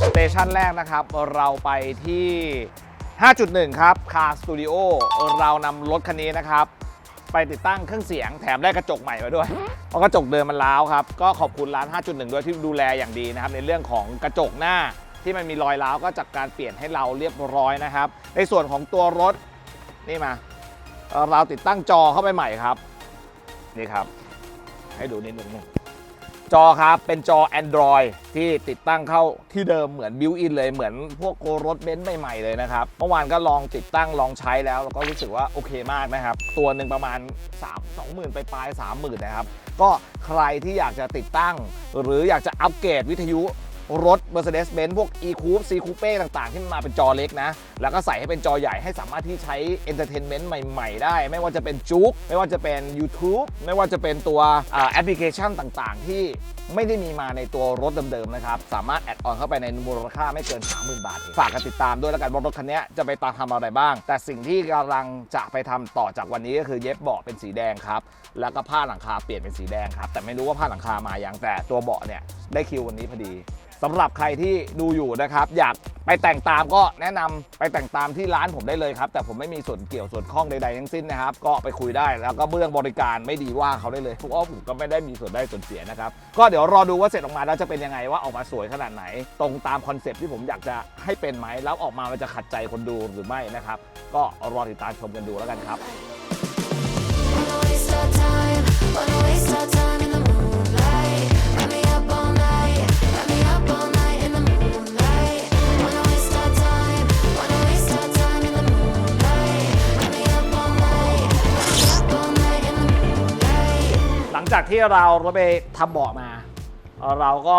สเตชันแรกนะครับ เราไปที่ 5.1 ครับคาสตูดิโอเรานำรถคันนี้นะครับ ไปติดตั้งเครื่องเสียงแถมได้กระจกใหม่มาด้วย เพราะกระจกเดิมมันร้าวครับ ก็ขอบคุณร้าน 5.1 ด้วยที่ดูแลอย่างดีนะครับ ในเรื่องของกระจกหน้าที่มันมีรอยร้าวก็จากการเปลี่ยนให้เราเรียบร้อยนะครับ ในส่วนของตัวรถนี่มา เราติดตั้งจอเข้าไปใหม่ครับ นี่ครับ ให้ดูนิดนึงจอครับเป็นจอ Android ที่ติดตั้งเข้าที่เดิมเหมือนบิวอินเลยเหมือนพวกโกรถเบนซ์ใหม่ๆเลยนะครับเมื่อวานก็ลองติดตั้งลองใช้แล้วแล้วก็รู้สึกว่าโอเคมากนะครับ ตัวหนึ่งประมาณ 3 20,000ไปปลาย 30,000 นะครับ ก็ใครที่อยากจะติดตั้ง หรืออยากจะอัปเกรดวิทยุ รถ Mercedes-Benz พวก E-Coupe C Coupe ต่างๆ ที่มันมาเป็นจอเล็กนะ แล้วก็ใส่ให้เป็นจอใหญ่ให้สามารถที่ใช้ Entertainment ใหม่ ๆ ได้ ไม่ว่าจะเป็นจุกไม่ว่าจะเป็น YouTube ไม่ว่าจะเป็นตัวแอปพลิเคชันต่างๆ ที่ไม่ได้มีมาในตัวรถเดิมๆนะครับ สามารถแอดออนเข้าไปในมูลค่าไม่เกิน 30,000 บาท ฝากกันติดตามด้วยแล้วกันว่ารถคันนี้จะไปตามทำอะไรบ้าง แต่สิ่งที่กำลังจะไปทำต่อจากวันนี้ก็คือเย็บเบาะเป็นสีแดงครับ แล้วก็ผ้าหลังคาเปลี่ยนเป็นสีแดงครับ แต่ไม่รู้ว่าผ้าหลังคามาย่างแต่ตัวเบาะเนี่ยได้คิววันนี้พอดี สำหรับใครที่ดูอยู่นะครับ อยากไปแต่งตามก็แนะนำไปแต่งตามที่ร้านผมได้เลยครับ แต่ผมไม่มีส่วนเกี่ยวส่วนข้องใดๆทั้งสิ้นนะครับ ก็ไปคุยได้แล้วก็เรื่องบริการไม่ดีว่าเขาได้เลยเพราะว่าผมก็ไม่ได้มีส่วนได้ส่วนเสียนะครับ ก็เดี๋ยวรอดูว่าเสร็จออกมาแล้วจะเป็นยังไงว่าออกมาสวยขนาดไหน ตรงตามคอนเซปต์ที่ผมอยากจะให้เป็นไหมแล้วออกมามันจะขัดใจคนดูหรือไม่นะครับ ก็รอติดตามชมกันดูแล้วกันครับ Wanna waste our time, wanna waste our time จากที่เรารถไปทำเบาะมา เราก็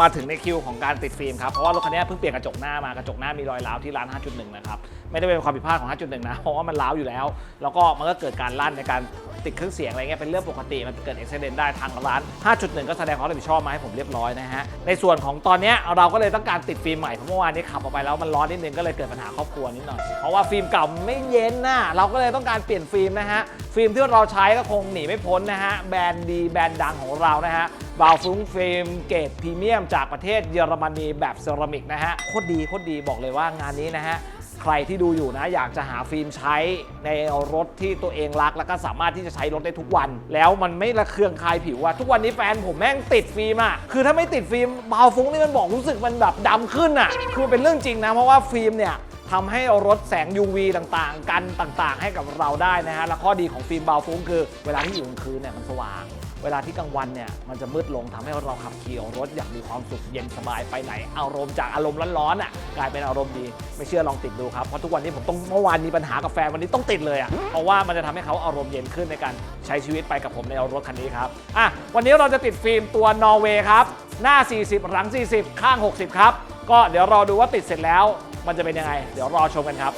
มาถึงในคิวของการติดฟิล์มครับ เพราะว่ารถคันนี้เพิ่งเปลี่ยนกระจกหน้ามากระจกหน้ามีรอยร้าวที่ร้าน 5.1 นะครับ ไม่ได้เป็นความผิดพลาดของ 5.1 นะ เพราะว่ามันร้าวอยู่แล้ว แล้วก็มันก็เกิดการลั่นในการติดเครื่องเสียงอะไรเงี้ยเป็นเรื่องปกติมันเกิดอุบิเหตุได้ทางร้าน 5.1 ก็แสดงความรับผิดชอบมาให้ผมเรียบร้อยนะฮะ ในส่วนของตอนเนี้ยเราก็เลยต้องการติดฟิล์มใหม่เพราะเมื่อวานนี้ขับออกไปแล้วมันร้อนนิดนึงก็เลยเกิดปัญหาครอบครัวนิดหน่อย เพราะว่าฟิล์มเก่าไม่เย็นนะเราก็เลยต้องการเปลี่ยนฟิล์มนะฮะฟิล์มที่เราใช้ก็คงหนีไม่พ้นนะฮะ แบรนด์ดีแบรนด์ดังของเรานะฮะบาวฟุ้งฟิล์มเกรดพรีเมียมจากประเทศเยอรมนีแบบเซรามิกนะฮะ โคตรดีโคตรดีบอกเลยว่างานนี้นะฮะใครที่ดูอยู่นะอยากจะหาฟิล์มใช้ในรถที่ตัวเองรัก แล้วก็สามารถที่จะใช้รถได้ทุกวัน แล้วมันไม่ระเคืองคายผิวอะทุกวันนี้แฟนผมแม่งติดฟิล์มอะคือถ้าไม่ติดฟิล์มบาวฟุ้งนี่มันบอกรู้สึกมันแบบดำขึ้นอะคือมันเป็นเรื่องจริงนะเพราะว่าฟิล์มเนี่ย ทำให้รถแสง UV ต่างๆ กันต่างๆ ให้กับเราได้นะฮะ และข้อดีของฟิล์มเบาฟุ้งคือ เวลาที่อยู่กลางคืนเนี่ยมันสว่าง เวลาที่กลางวันเนี่ยมันจะมืดลงทำให้เราขับขี่รถอย่างมีความสุขเย็นสบายไปไหน อารมณ์จากอารมณ์ร้อนๆอะกลายเป็นอารมณ์ดีไม่เชื่อลองติดดูครับ เพราะทุกวันนี้ผมต้องเมื่อวานมีปัญหากับแฟนวันนี้ต้องติดเลยอะเพราะว่ามันจะทำให้เขาอารมณ์เย็นขึ้นในการใช้ชีวิตไปกับผมในรถคันนี้ครับอะวันนี้เราจะติดฟิล์มตัวนอร์เวย์ครับหน้า 40 หลัง 40 ข้าง 60 ครับ ก็เดี๋ยวรอดูว่าติดเสร็จแล้ว มันจะเป็นยังไง เดี๋ยวรอชมกันครับ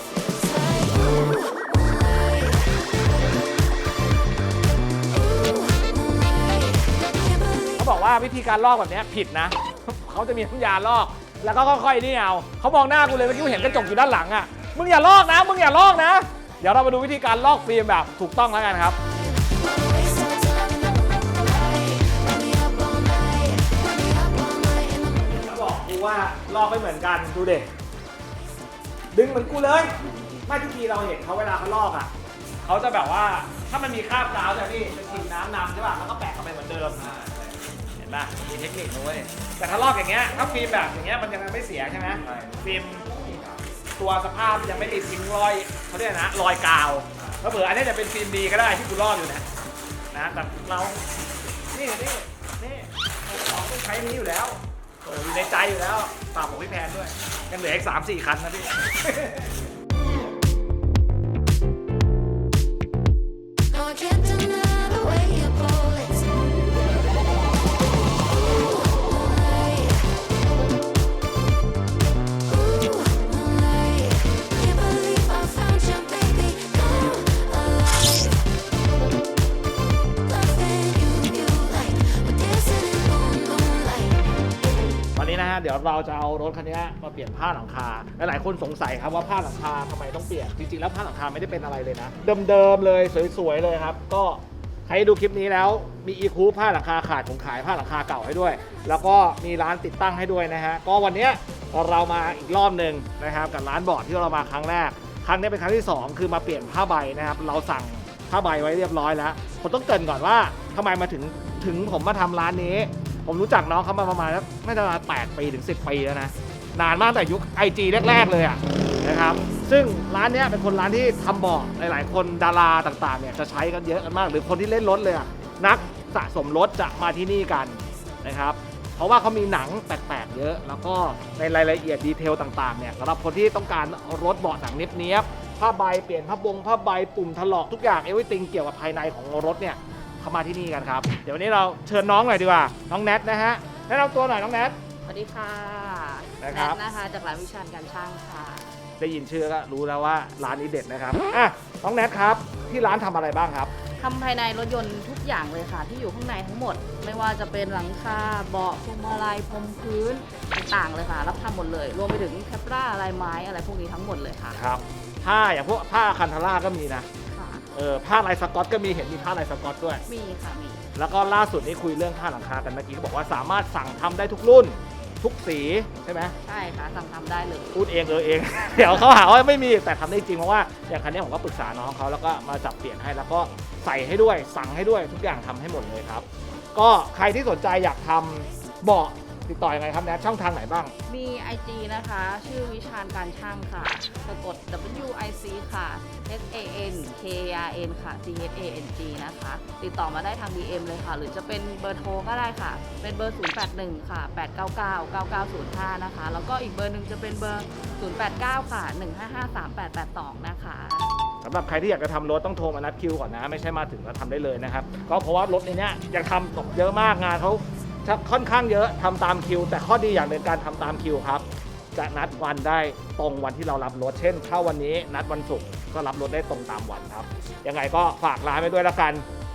เขาบอกว่าวิธีการลอกแบบนี้ผิดนะ เขาจะมีน้ำยาลอก แล้วก็ค่อยๆนี่เอาเขามองหน้ากูเลยเมื่อกี้กูเห็นกระจกอยู่ด้านหลังอะมึงอย่าลอกนะ มึงอย่าลอกนะ เดี๋ยวเรามาดูวิธีการลอกฟิล์มแบบถูกต้องแล้วกันครับเขาบอกกูว่าลอกไม่เหมือนกันดูเด็ก ดึงเหมือนกูเลย ไม่ทุกทีเราเห็นเขาเวลาเขาลอกอะเขาจะแบบว่าถ้ามันมีคราบกาวใช่ไหมพี่จะฉีดน้ำนำใช่ป่ะแล้วก็แปะเข้าไปเหมือนเดิมเห็นป่ะมีเทคนิคนะเว้ยแต่ถ้าลอกอย่างเงี้ยถ้าฟิล์มแบบอย่างเงี้ยมันยังไม่เสียใช่ไหมฟิล์มตัวสภาพยังไม่ติดทิ้งรอยเขาเรียกนะรอยกาวแล้วเผื่ออันนี้จะเป็นฟิล์มดีก็ได้ที่กูลอกอยู่นะนะแต่เรานี่นี่นี่ของต้องใช้นี้อยู่แล้ว อยู่ในใจอยู่แล้วฝากผมพี่แพนด้วยยังเหลืออีกสามสี่คันนะพี่ เดี๋ยวเราจะเอารถคันนี้มาเปลี่ยนผ้าหลังคาหลายๆคนสงสัยครับว่าผ้าหลังคาทำไมต้องเปลี่ยนจริงๆแล้วผ้าหลังคาไม่ได้เป็นอะไรเลยนะ เดิมๆเลยสวยๆเลยครับ ก็ใครดูคลิปนี้แล้วมีอีคูผ้าหลังคาขาดผมขายผ้าหลังคาเก่าให้ด้วย แล้วก็มีร้านติดตั้งให้ด้วยนะฮะก็วันนี้เรามาอีกรอบหนึ่งนะครับกับร้านบอร์ดที่เรามาครั้งแรก ครั้งนี้เป็นครั้งที่ 2 คือมาเปลี่ยนผ้าใบนะครับเราสั่งผ้าใบไว้เรียบร้อยแล้วผมต้องเกรินก่อนว่าทำไมมาถึงถึงผมมาทำร้านนี้ ผมรู้จักน้องเขามาประมาณสักไม่ประมาณ8ปีถึง 10 ปีแล้วนะ นานมากแต่ยุค IG แรก ๆ เลยอะนะครับ ซึ่งร้านเนี้ยเป็นคนร้านที่ทำเบาะหลายๆ คนดาราต่างๆเนี่ยจะใช้กันเยอะกันมาก หรือคนที่เล่นรถเลยอะนักสะสมรถจะมาที่นี่กันนะครับ เพราะว่าเขามีหนังแปลกๆเยอะ แล้วก็ในรายละเอียดดีเทลต่างๆเนี่ยสำหรับคนที่ต้องการรถเบาะหนังเนี้ยบๆผ้าใบเปลี่ยนผ้าบงผ้าใบปุ่มถลอกทุกอย่างเอวิติงเกี่ยวกับภายในของรถเนี่ย เข้ามาที่นี่กันครับ เดี๋ยววันนี้เราเชิญน้องหน่อยดีกว่า น้องแนทนะฮะแนะนำตัวหน่อยน้องแนท สวัสดีค่ะนะครับ แนทนะคะจากร้านวิชาญการช่างค่ะ ได้ยินชื่อก็รู้แล้วว่าร้านนี้เด็ดนะครับอะน้องแนทครับที่ร้านทำอะไรบ้างครับ ทำภายในรถยนต์ทุกอย่างเลยค่ะ ที่อยู่ข้างในทั้งหมด ไม่ว่าจะเป็นหลังคาเบาะพวงมาลัยพรมพื้นต่างๆเลยค่ะ รับทำหมดเลย รวมไปถึงแคปราลายไม้อะไรพวกนี้ทั้งหมดเลยค่ะ ครับผ้าอย่างพวกผ้าคันทาร่าก็มีนะค่ะ เออผ้าลายสกอตก็มีเห็นมีผ้าลายสกอตด้วย มีค่ะมี แล้วก็ล่าสุดนี้คุยเรื่องผ้าหลังคากันเมื่อกี้ก็บอกว่าสามารถสั่งทำได้ทุกรุ่น ทุกสีใช่ไหมใช่ค่ะสั่งทำได้เลย พูดเองเออเอง เดี๋ยวเขาหาว่าไม่มีแต่ทำได้จริงเพราะว่าอย่างคันนี้ผมก็ปรึกษาน้องเขาแล้วก็มาจับเปลี่ยนให้แล้วก็ใส่ให้ด้วยสั่งให้ด้วยทุกอย่างทำให้หมดเลยครับ ก็ใครที่สนใจอยากทำเบาะ ติดต่อยังไงครับแนทช่องทางไหนบ้าง มี IG นะคะ ชื่อวิชาญการช่างค่ะสะกด W I C ค่ะ S A N K R N ค่ะ C H A N G นะคะ ติดต่อมาได้ทาง DM เลยค่ะ หรือจะเป็นเบอร์โทรก็ได้ค่ะ เป็นเบอร์ 081 ค่ะ 899 9905 นะคะ แล้วก็อีกเบอร์หนึ่งจะเป็นเบอร์ 089 ค่ะ 155 3882 นะคะสำหรับใครที่อยากจะทำรถต้องโทรมานัดคิวก่อนนะ ไม่ใช่มาถึงแล้วทำได้เลยนะครับก็เพราะว่ารถในเนี้ยยังทำตกเยอะมากงานเขาจะ ค่อนข้างเยอะทำตามคิว แต่ข้อดีอย่างหนึ่งการทำตามคิวครับ จะนัดวันได้ตรงวันที่เรารับรถ เช่นเข้าวันนี้นัดวันศุกร์ก็รับรถได้ตรงตามวันครับยังไงก็ฝากร้านไว้ด้วยแล้วกัน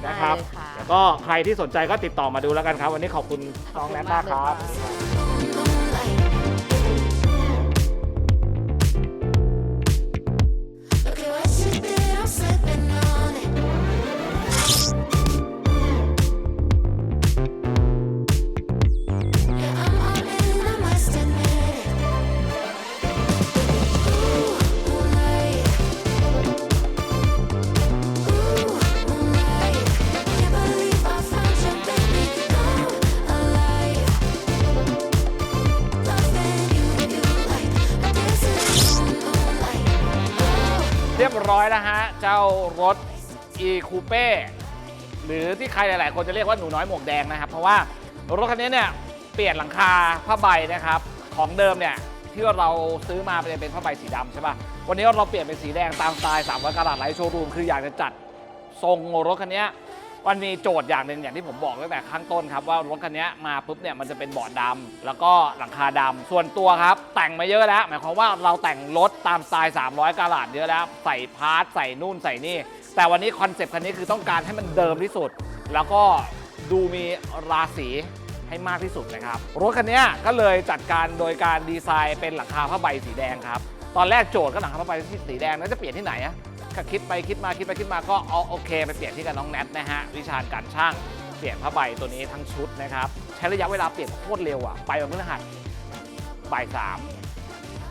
นะครับได้เลยค่ะแล้วก็ใครที่สนใจก็ติดต่อมาดูแล้วกันครับ วันนี้ขอบคุณน้องแนทมากครับ เรียบร้อยแล้วฮะ เจ้ารถ e c o u p e หรือที่ใครหลาย ๆ คนจะเรียกว่าหนูน้อยหมวกแดงนะครับ เพราะว่ารถคันนี้เนี่ยเปลี่ยนหลังคาผ้าใบนะครับ ของเดิมเนี่ยที่เราซื้อมาเป็นผ้าใบสีดำใช่ป่ะ วันนี้เราเปลี่ยนเป็นสีแดงตามสไตล์300กะดาษไลท์โชว์รูมคืออยากจะจัดทรงรถคันนี้ มันมีโจทย์อย่างหนึ่งอย่างที่ผมบอกตั้งแต่ข้างต้นครับว่ารถคันนี้มาปุ๊บเนี่ยมันจะเป็นเบาะดำแล้วก็หลังคาดำส่วนตัวครับ แต่งมาเยอะแล้ว หมายความว่าเราแต่งรถตามสไตล์ 300กะรัตเยอะแล้ว ใส่พาร์ทใส่นู่นใส่นี่ แต่วันนี้คอนเซปต์คันนี้คือต้องการให้มันเดิมที่สุด แล้วก็ดูมีราศีให้มากที่สุดนะครับ รถคันนี้ก็เลยจัดการโดยการดีไซน์เป็นหลังคาผ้าใบสีแดงครับตอนแรกโจทย์ก็หลังคาผ้าใบสีแดงแล้วจะเปลี่ยนที่ไหนอะ คิดไปคิดมาคิดไปคิดมาก็เอาโอเค ไปเปลี่ยนที่กับน้องแนทนะฮะวิชาการช่างเปลี่ยนผ้าใบตัวนี้ทั้งชุดนะครับ ใช้ระยะเวลาเปลี่ยนโคตรเร็วอะไปวันพฤหัสบ่ายสาม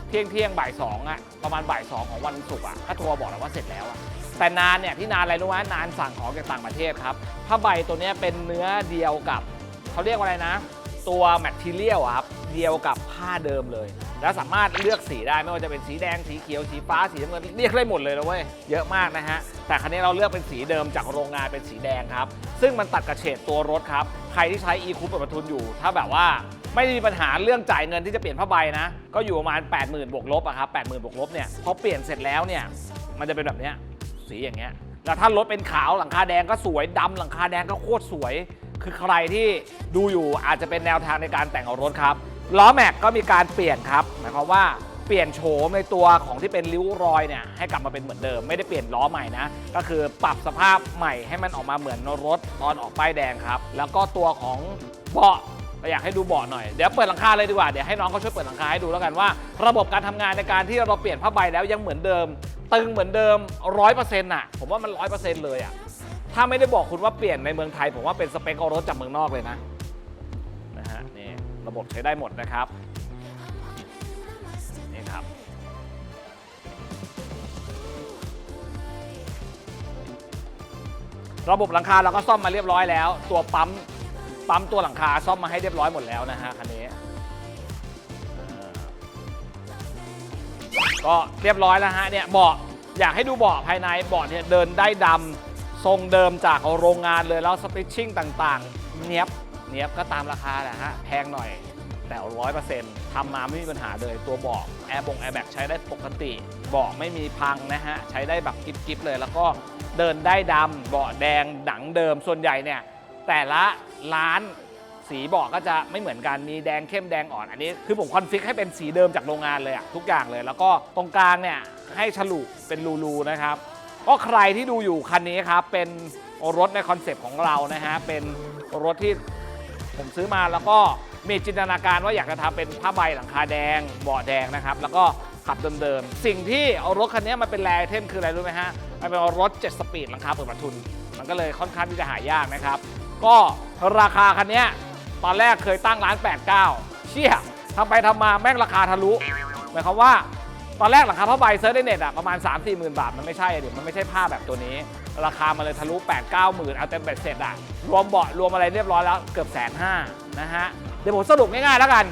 เที่ยงเที่ยงบ่ายสองอะประมาณบ่ายสองของวันศุกร์อะก็โทรบอกแล้วว่าเสร็จแล้วอะแต่นานเนี่ยที่นานอะไรรู้ไหมนานสั่งของจากต่างประเทศครับผ้าใบตัวนี้เป็นเนื้อเดียวกับเขาเรียกว่าอะไรนะ ตัวแมททีเรียลครับเดียวกับผ้าเดิมเลย แล้วสามารถเลือกสีได้ไม่ว่าจะเป็นสีแดงสีเขียวสีฟ้าสีน้ำเงินเรียกได้หมดเลยนะเว้ยเยอะมากนะฮะแต่ครั้นี้เราเลือกเป็นสีเดิมจากโรงงานเป็นสีแดงครับ ซึ่งมันตัดกระเฉดตัวรถครับ ใครที่ใช้ e คูปเปิดประทุนอยู่ ถ้าแบบว่าไม่ได้มีปัญหาเรื่องจ่ายเงินที่จะเปลี่ยนผ้าใบนะ ก็อยู่ประมาณ 80,000บวกลบอะครับ80,000บวกลบเนี่ยพอเปลี่ยนเสร็จแล้วเนี่ยมันจะเป็นแบบเนี้ยสีอย่างเงี้ยแล้วถ้ารถเป็นขาวหลังคาแดงก็สวยดำหลังคาแดงก็โคตรสวย คือใครที่ดูอยู่อาจจะเป็นแนวทางในการแต่งเอารถครับ ล้อแม็กก็มีการเปลี่ยนครับ หมายความว่าเปลี่ยนโฉมในตัวของที่เป็นริ้วรอยเนี่ยให้กลับมาเป็นเหมือนเดิม ไม่ได้เปลี่ยนล้อใหม่นะ ก็คือปรับสภาพใหม่ให้มันออกมาเหมือนรถตอนออกป้ายแดงครับ แล้วก็ตัวของเบาะเราอยากให้ดูเบาะหน่อย เดี๋ยวเปิดหลังคาเลยดีกว่า เดี๋ยวให้น้องเขาช่วยเปิดหลังคาให้ดูแล้วกันว่า ระบบการทำงานในการที่เราเปลี่ยนผ้าใบแล้วยังเหมือนเดิม ตึงเหมือนเดิมร้อยเปอร์เซ็นต์่ะ ผมว่ามันร้อยเปอร์เซ็นต์เลยอะ ถ้าไม่ได้บอกคุณว่าเปลี่ยนในเมืองไทย ผมว่าเป็นสเปคเอารถจากเมืองนอกเลยนะ ระบบใช้ได้หมดนะครับนี่ครับระบบหลังคาเราก็ซ่อมมาเรียบร้อยแล้ว ตัวปั๊มปั๊มตัวหลังคาซ่อมมาให้เรียบร้อยหมดแล้วนะฮะคันนี้ก็เรียบร้อยแล้วฮะเนี่ยเบาะอยากให้ดูเบาะภายในเบาะเนี่ยเดินได้ดำทรงเดิมจากโรงงานเลยแล้วสติชชิ่งต่าง ๆ เนี้ยบ เนี้ยก็ตามราคาแหละฮะแพงหน่อยแต่ร้อยเปอร์เซ็นต์ทำมาไม่มีปัญหาเลยตัวเบาะแอร์บงแอร์แบ็กใช้ได้ปกติเบาะไม่มีพังนะฮะ ใช้ได้แบบกิ๊บๆเลย แล้วก็เดินได้ดำเบาะแดงหนังเดิมส่วนใหญ่เนี่ย แต่ละร้านสีเบาะก็จะไม่เหมือนกัน มีแดงเข้มแดงอ่อน อันนี้คือผมคอนฟิกให้เป็นสีเดิมจากโรงงานเลยอะทุกอย่างเลย แล้วก็ตรงกลางเนี่ยให้ฉลุเป็นรูๆนะครับ ก็ใครที่ดูอยู่คันนี้ครับเป็นรถในคอนเซปต์ของเรานะฮะเป็นรถที่ ผมซื้อมาแล้วก็มีจินตนาการว่าอยากจะทำเป็นผ้าใบหลังคาแดงเบาะแดงนะครับ แล้วก็ขับเดิมๆ สิ่งที่เอารถคันนี้มาเป็นแรไอเทมคืออะไรรู้ไหมฮะ มันเป็นรถ 7 สปีดหลังคาเปิดประทุน มันก็เลยค่อนข้างที่จะหายากนะครับ ก็ราคาคันนี้ตอนแรกเคยตั้งร้าน 89 เชี่ยทำไปทำมาแม่งราคาทะลุ หมายความว่า ตอนแรกราคาผ้าใบเซิร์ชในเน็ตอะประมาณ 3 4 หมื่นบาท มันไม่ใช่อะดิมันไม่ใช่ผ้าแบบตัวนี้ ราคามันเลยทะลุ 8 9 หมื่นเอาเต็มเบ็ดเสร็จอะรวมเบาะรวมอะไรเรียบร้อยแล้วเกือบแสนห้านะฮะเดี๋ยวผมสรุปง่ายๆแล้วกัน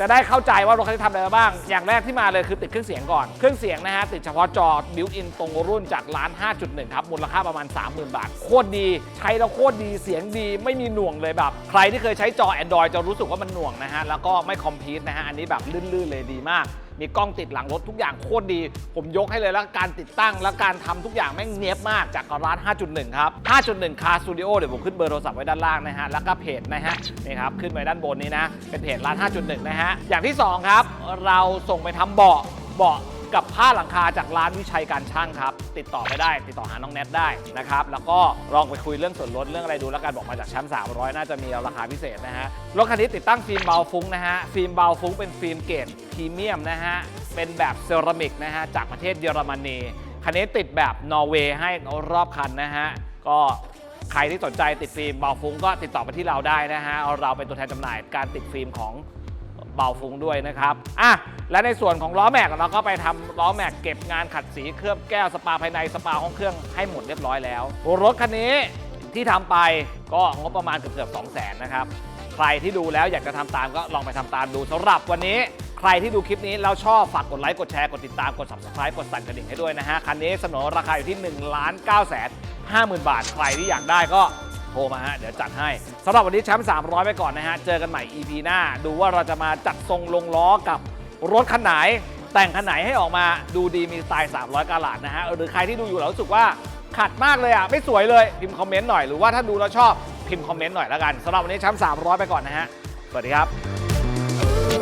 จะได้เข้าใจว่ารถคันนี้ทำอะไรบ้าง อย่างแรกที่มาเลยคือติดเครื่องเสียงก่อน เครื่องเสียงนะฮะติดเฉพาะจอบิวอินตรงรุ่นจากร้าน 5.1 ครับมูลค่าประมาณ 30,000 บาท โคตรดีใช้แล้วโคตรดีเสียงดีไม่มีหน่วงเลยแบบ ใครที่เคยใช้จอ Android จะรู้สึกว่ามันหน่วงนะฮะแล้วก็ไม่คอมพิวต์นะฮะอันนี้แบบลื่นๆเลยดีมาก มีกล้องติดหลังรถทุกอย่างโคตรดี ผมยกให้เลยแล้วการติดตั้งและการทำทุกอย่างแม่งเนียบมากจากร้าน 5.1 ครับ 5.1 Car Studio เดี๋ยวผมขึ้นเบอร์โทรศัพท์ไว้ด้านล่างนะฮะ แล้วก็เพจนะฮะ นี่ครับ ขึ้นไว้ด้านบนนี้นะ เป็นเพจร้าน 5.1 นะฮะ อย่างที่ 2 ครับ เราส่งไปทำเบาะเบาะ กับผ้าหลังคาจากร้านวิชัยการช่างครับ ติดต่อไปได้ ติดต่อหาน้องแนทได้นะครับ แล้วก็ลองไปคุยเรื่องส่วนลดเรื่องอะไรดูแล้วกันบอกมาจากชั้น300 น่าจะมีราคาพิเศษนะฮะ รถคันนี้ติดตั้งฟิล์มเบาฟุ้งนะฮะ ฟิล์มเบาฟุ้งเป็นฟิล์มเกรดพรีเมียมนะฮะ เป็นแบบเซรามิกนะฮะจากประเทศเยอรมนี คันนี้ติดแบบนอร์เวย์ให้รอบคันนะฮะ ก็ใครที่สนใจติดฟิล์มเบาฟุ้งก็ติดต่อไปที่เราได้นะฮะ เราเป็นตัวแทนจำหน่ายการติดฟิล์มของ เบาฟุ้งด้วยนะครับอะและในส่วนของล้อแม็กเราก็ไปทำล้อแม็กเก็บงานขัดสีเคลือบแก้วสปาภายในสปาห้องเครื่องให้หมดเรียบร้อยแล้วรถคันนี้ที่ทำไปก็งบประมาณเกือบๆ2 0 0 0 0นนะครับใครที่ดูแล้วอยากจะทำตามก็ลองไปทำตามดูสำหรับวันนี้ใครที่ดูคลิปนี้แล้วชอบฝากกดไลค์ กดแชร์ กดติดตาม กด subscribe กดสั่นกระดิ่งให้ด้วยนะฮะ คันนี้เสนอราคาอยู่ที่ 1,950,000 บาท ใครที่อยากได้ก็ โทรมาฮะเดี๋ยวจัดให้สำหรับวันนี้แชมป์300 ไปก่อนนะฮะ เจอกันใหม่ EP หน้า ดูว่าเราจะมาจัดทรงลงล้อกับรถคันไหน แต่งคันไหนให้ออกมาดูดีมีสไตล์ 300 กาลาดนะฮะ หรือใครที่ดูอยู่แล้วรู้สึกว่าขัดมากเลยอะ ไม่สวยเลยพิมพ์คอมเมนต์หน่อย หรือว่าถ้าดูแล้วชอบพิมพ์คอมเมนต์หน่อยแล้วกันสำหรับวันนี้แชมป์300 ไปก่อนนะฮะ สวัสดีครับ